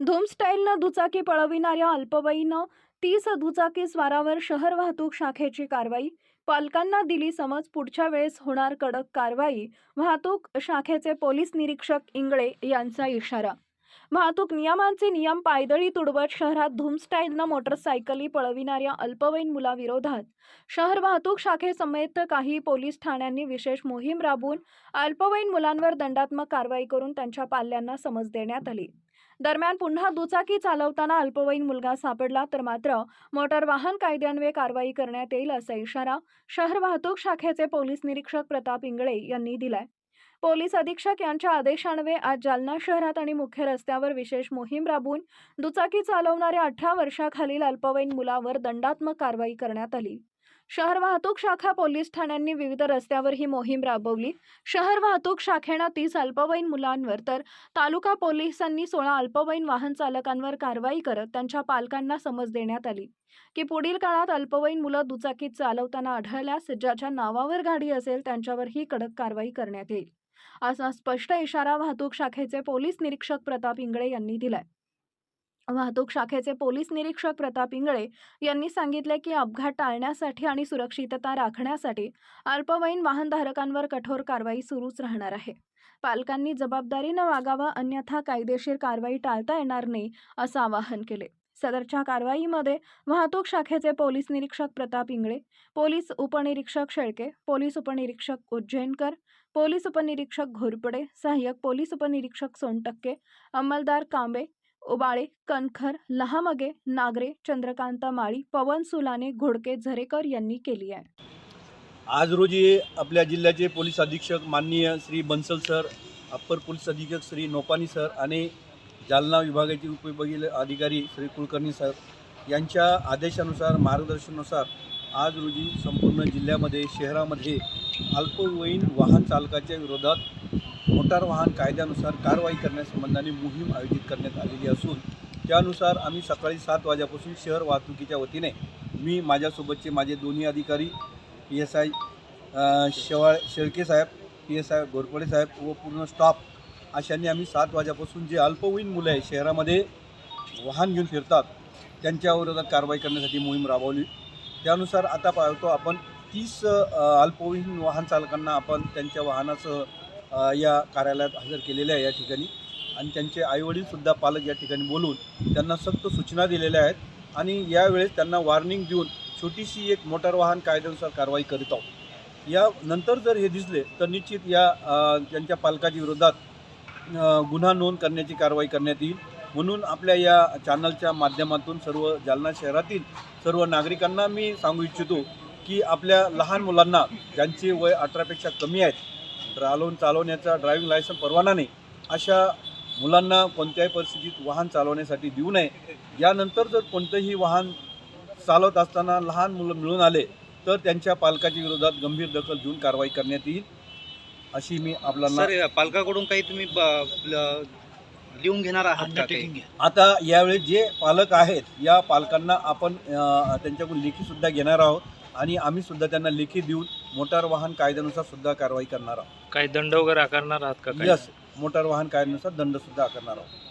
धूम स्टाईलनं दुचाकी पळविणाऱ्या अल्पवयीनं तीस दुचाकी स्वारावर शहर वाहतूक शाखेची कारवाई. पालकांना दिली समज पुढच्या वेळेस होणार कडक कारवाई. वाहतूक शाखेचे पोलीस निरीक्षक इंगळे यांचा इशारा. वाहतूक नियमांचे नियम पायदळी तुडवत शहरात धूम स्टाईलनं मोटरसायकली पळविणाऱ्या अल्पवयीन मुलाविरोधात. शहर वाहतूक शाखेसमेत काही पोलीस ठाण्यांनी विशेष मोहीम राबवून अल्पवयीन मुलांवर दंडात्मक कारवाई करून त्यांच्या पाल्यांना समज देण्यात आली. दरम्यान पुन्हा दुचाकी चालवताना अल्पवयीन मुलगा सापडला तर मात्र मोटार वाहन कायद्यान्वये कारवाई करण्यात येईल असा इशारा शहर वाहतूक शाखेचे पोलीस निरीक्षक प्रताप इंगळे यांनी दिलाय. पोलीस अधीक्षक यांच्या आदेशान्वये आज जालना शहरात आणि मुख्य रस्त्यावर विशेष मोहीम राबवून दुचाकी चालवणाऱ्या अठरा वर्षाखालील अल्पवयीन मुलावर दंडात्मक कारवाई करण्यात आली. शहर वाहतूक शाखा पोलीस ठाण्यांनी विविध रस्त्यावर ही मोहीम राबवली. शहर वाहतूक शाखेनं तीस अल्पवयीन मुलांवर तर तालुका पोलिसांनी सोळा अल्पवयीन वाहन चालकांवर कारवाई करत त्यांच्या पालकांना समज देण्यात आली. की पुढील काळात अल्पवयीन मुलं दुचाकीत चालवताना आढळल्यास ज्याच्या नावावर गाडी असेल त्यांच्यावरही कडक कारवाई करण्यात येईल. असा स्पष्ट इशारा वाहतूक शाखेचे पोलीस निरीक्षक प्रताप इंगळे यांनी दिलाय. वाहतूक शाखेचे पोलीस निरीक्षक प्रताप इंगळे यांनी सांगितले की अपघात टाळण्यासाठी आणि सुरक्षितता राखण्यासाठी अल्पवयीन वाहनधारकांवर कठोर कारवाई सुरूच राहणार आहे. पालकांनी जबाबदारीनं वागावं अन्यथा कायदेशीर कारवाई टाळता येणार नाही असं आवाहन केले. सदरच्या कारवाईमध्ये वाहतूक शाखेचे पोलीस निरीक्षक प्रताप इंगळे पोलीस उपनिरीक्षक शेळके पोलीस उपनिरीक्षक उज्जैनकर पोलीस उपनिरीक्षक घोरपडे सहाय्यक पोलीस उपनिरीक्षक सोनटक्के अंमलदार कांबे उबाळे कणखर लहामगे नागरे चंद्रकांत माळी पवन सुलाने घोडके झरेकर यांनी केली आहे. आज रोजी आपल्या जिल्ह्याचे पोलीस अधीक्षक माननीय Shri Bansal sir upper police अधीक्षक श्री नोपानी सर आणि जालना विभागाचे उपविभागीय अधिकारी श्री कुलकर्णी सर यांच्या आदेशानुसार मार्गदर्शनानुसार आज रोजी संपूर्ण जिल्ह्यामध्ये शहरामध्ये अल्पवयीन वाहन चालकाच्या विरोधात मोटार वाहन कायद्यानुसार कारवाई करण्यासंबंधाने मोहीम आयोजित करण्यात आलेली असून त्यानुसार आम्ही सकाळी सात वाजेपासून शहर वाहतुकीच्या वतीने मी माझ्यासोबतचे माझे दोन्ही अधिकारी P S I Shewal Shelke Saheb P S I Ghorpade साहेब व पूर्ण स्टाफ अशांनी आम्ही सात वाजेपासून जे अल्पवयीन मुलं आहे शहरामध्ये वाहन घेऊन फिरतात त्यांच्याविरोधात कारवाई करण्यासाठी मोहीम राबवली. त्यानुसार आता पाहतो आपण तीस अल्पवयीन वाहन चालकांना आपण त्यांच्या वाहनाचं या कार्यालयात हजर केलेले आहे या ठिकाणी. आणि त्यांचे आईवडीलसुद्धा पालक या ठिकाणी बोलून त्यांना सक्त सूचना दिलेल्या आहेत. आणि यावेळेस त्यांना वॉर्निंग देऊन छोटीशी एक मोटार वाहन कायद्यानुसार कारवाई करीत आहोत. या नंतर जर हे दिसले तर निश्चित या त्यांच्या पालकाच्या विरोधात गुन्हा नोंद करण्याची कारवाई करण्यात येईल. म्हणून आपल्या या चॅनलच्या माध्यमातून सर्व जालना शहरातील सर्व नागरिकांना मी सांगू इच्छितो की आपल्या लहान मुलांना ज्यांचे वय अठरापेक्षा कमी आहेत चालवून चालवण्याचा ड्रायव्हिंग लायसन परवाना नाही. अशा मुलांना कोणत्याही परिस्थितीत वाहन चालवण्यासाठी देऊ नये. यानंतर जर कोणतंही वाहन चालवत असताना लहान मुलं मिळून आले तर त्यांच्या पालकाच्या विरोधात गंभीर दखल घेऊन कारवाई करण्यात येईल अशी मी आपल्याला पालकाकडून काही तुम्ही लिहून घेणार आहात? आता यावेळी जे पालक आहेत या पालकांना आपण त्यांच्याकडून लेखीसुद्धा घेणार आहोत. आणि आम्ही सुद्धा त्यांना लेखी देऊन मोटार वाहन कायद्यानुसार सुद्धा कारवाई करणार आहोत काही दंड वगैरे आकारणार आहात का काही? यस मोटार वाहन कायद्यानुसार दंड सुद्धा आकारणार आहोत